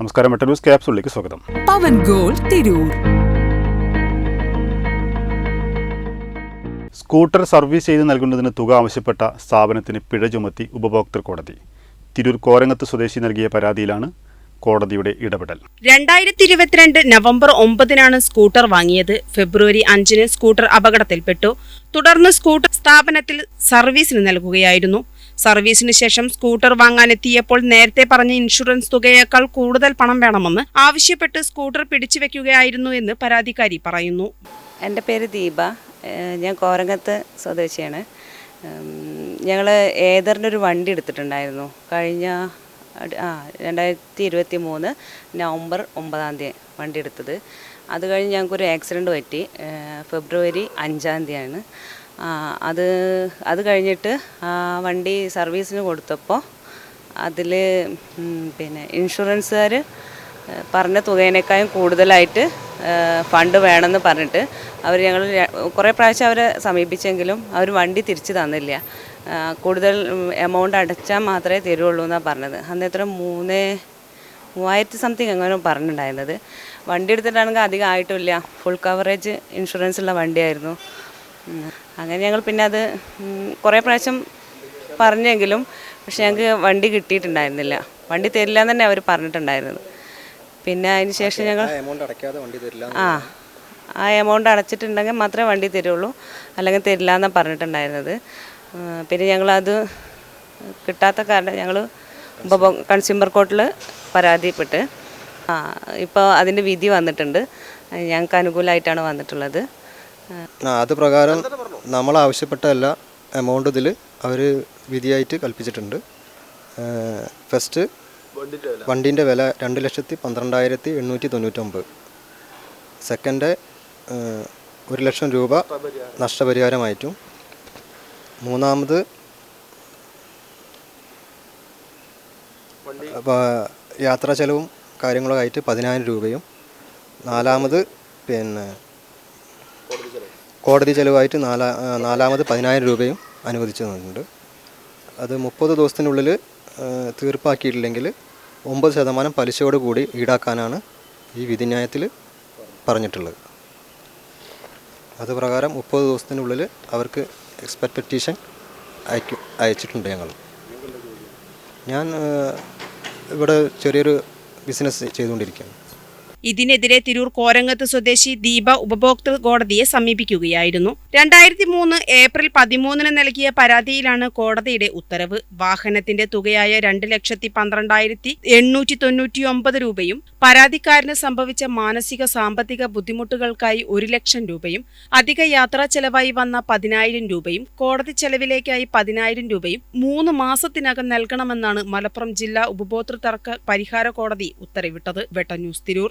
നമസ്കാരം മെട്ട ന്യൂസ് ക്യാപ്സുള്ളിലേക്ക് സ്വാഗതം. പവൻ ഗോൾ തിരൂർ. സ്കൂട്ടർ സർവീസ് ചെയ്ത് നൽകുന്നതിന് തുക ആവശ്യപ്പെട്ട സ്ഥാപനത്തിന് പിഴ ചുമത്തി ഉപഭോക്തൃ കോടതി. തിരൂർ കോരങ്ങത്ത് സ്വദേശി നൽകിയ പരാതിയിലാണ് കോടതിയുടെ ഇടപെടൽ. രണ്ടായിരത്തി ഇരുപത്തിരണ്ട് നവംബർ ഒമ്പതിനാണ് സ്കൂട്ടർ വാങ്ങിയത്. ഫെബ്രുവരി അഞ്ചിന് സ്കൂട്ടർ അപകടത്തിൽപ്പെട്ടു. തുടർന്ന് സ്കൂട്ടർ സ്ഥാപനത്തിൽ സർവീസിന് നൽകുകയായിരുന്നു. സർവീസിന് ശേഷം സ്കൂട്ടർ വാങ്ങാനെത്തിയപ്പോൾ നേരത്തെ പറഞ്ഞ ഇൻഷുറൻസ് തുകയേക്കാൾ കൂടുതൽ പണം വേണമെന്ന് ആവശ്യപ്പെട്ട് സ്കൂട്ടർ പിടിച്ചുവെക്കുകയായിരുന്നു എന്ന് പരാതിക്കാരി പറയുന്നു. എന്റെ പേര് ദീപ. ഞാൻ കോരങ്ങത്ത് സ്വദേശിയാണ്. ഞങ്ങൾ ഏതറിന്റെ ഒരു വണ്ടി എടുത്തിട്ടുണ്ടായിരുന്നു. കഴിഞ്ഞ ആ രണ്ടായിരത്തി ഇരുപത്തി മൂന്ന് നവംബർ ഒമ്പതാം തീയതി വണ്ടി എടുത്തത്. അത് കഴിഞ്ഞ് ഞങ്ങൾക്കൊരു ആക്സിഡന്റ് പറ്റി. ഫെബ്രുവരി അഞ്ചാം തീയതിയാണ്. അത് അത് കഴിഞ്ഞിട്ട് വണ്ടി സർവീസിന് കൊടുത്തപ്പോൾ അതിൽ പിന്നെ ഇൻഷുറൻസുകാർ പറഞ്ഞ തുകേനേക്കാളും കൂടുതലായിട്ട് ഫണ്ട് വേണമെന്ന് പറഞ്ഞിട്ട് അവർ ഞങ്ങൾ കുറേ പ്രാവശ്യം അവരെ സമീപിച്ചെങ്കിലും അവർ വണ്ടി തിരിച്ചു തന്നില്ല. കൂടുതൽ എമൗണ്ട് അടച്ചാൽ മാത്രമേ തരുള്ളൂ എന്നാണ് പറഞ്ഞത്. അന്ന് എത്ര മൂന്ന് മൂവായിരത്തി സംതിങ് അങ്ങനെ പറഞ്ഞിട്ടുണ്ടായിരുന്നത്. വണ്ടി എടുത്തിട്ടാണെങ്കിൽ അധികം ആയിട്ടില്ല. ഫുൾ കവറേജ് ഇൻഷുറൻസ് ഉള്ള വണ്ടിയായിരുന്നു. അങ്ങനെ ഞങ്ങൾ പിന്നെ അത് കുറേ പ്രാവശ്യം പറഞ്ഞെങ്കിലും പക്ഷെ ഞങ്ങൾക്ക് വണ്ടി കിട്ടിയിട്ടുണ്ടായിരുന്നില്ല. വണ്ടി തരില്ല എന്ന് തന്നെ അവർ പറഞ്ഞിട്ടുണ്ടായിരുന്നത് പിന്നെ അതിന് ശേഷം ഞങ്ങൾ ആ ആ എമൗണ്ട് അടച്ചിട്ടുണ്ടെങ്കിൽ മാത്രമേ വണ്ടി തരുള്ളൂ. അല്ലെങ്കിൽ തരില്ല എന്നാണ് പറഞ്ഞിട്ടുണ്ടായിരുന്നത് പിന്നെ ഞങ്ങളത് കിട്ടാത്ത കാരണം ഞങ്ങൾ കൺസ്യൂമർ കോർട്ടിൽ പരാതിപ്പെട്ട് ആ ഇപ്പോൾ അതിന്റെ വിധി വന്നിട്ടുണ്ട്. ഞങ്ങൾക്ക് അനുകൂലമായിട്ടാണ് വന്നിട്ടുള്ളത്. അത് പ്രകാരം നമ്മൾ ആവശ്യപ്പെട്ട എല്ലാ എമൗണ്ട് ഇതിൽ അവർ വിധിയായിട്ട് കൽപ്പിച്ചിട്ടുണ്ട്. ഫസ്റ്റ് വണ്ടീന്റെ വില രണ്ട് ലക്ഷത്തി പന്ത്രണ്ടായിരത്തി എണ്ണൂറ്റി തൊണ്ണൂറ്റൊമ്പത് സെക്കൻഡ് ഒരു ലക്ഷം രൂപ നഷ്ടപരിഹാരമായിട്ടും. മൂന്നാമത് യാത്രാ ചെലവും കാര്യങ്ങളൊക്കെ ആയിട്ട് പതിനായിരം രൂപയും. നാലാമത് പിന്നെ കോടതി ചെലവായിട്ട് നാലാ നാലാമത് പതിനായിരം രൂപയും അനുവദിച്ചു തന്നിട്ടുണ്ട്. അത് മുപ്പത് ദിവസത്തിനുള്ളിൽ തീർപ്പാക്കിയിട്ടില്ലെങ്കിൽ ഒമ്പത് ശതമാനം പലിശയോട് കൂടി ഈടാക്കാനാണ് ഈ വിധിന്യായത്തിൽ പറഞ്ഞിട്ടുള്ളത്. അത് പ്രകാരം മുപ്പത് ദിവസത്തിനുള്ളിൽ അവർക്ക് എക്സ്പെക്ട് പെറ്റീഷൻ അയക്കും അയച്ചിട്ടുണ്ട് ഞങ്ങൾ. ഞാൻ ഇവിടെ ചെറിയൊരു ബിസിനസ് ചെയ്തുകൊണ്ടിരിക്കുകയാണ്. ഇതിനെതിരെ തിരൂർ കോരങ്ങത്ത് സ്വദേശി ദീപ ഉപഭോക്തൃ കോടതിയെ സമീപിക്കുകയായിരുന്നു. രണ്ടായിരത്തി മൂന്ന് ഏപ്രിൽ പതിമൂന്നിന് നൽകിയ പരാതിയിലാണ് കോടതിയുടെ ഉത്തരവ്. വാഹനത്തിന്റെ തുകയായ രണ്ട് ലക്ഷത്തി പന്ത്രണ്ടായിരത്തി എണ്ണൂറ്റി തൊണ്ണൂറ്റി ഒമ്പത് രൂപയും പരാതിക്കാരന് സംഭവിച്ച മാനസിക സാമ്പത്തിക ബുദ്ധിമുട്ടുകൾക്കായി ഒരു ലക്ഷം രൂപയും അധിക യാത്രാ ചെലവായി വന്ന പതിനായിരം രൂപയും കോടതി ചെലവിലേക്കായി പതിനായിരം രൂപയും മൂന്ന് മാസത്തിനകം നൽകണമെന്നാണ് മലപ്പുറം ജില്ലാ ഉപഭോക്തൃ തർക്ക പരിഹാര കോടതി ഉത്തരവിട്ടത്. വെട്ട news Tirur.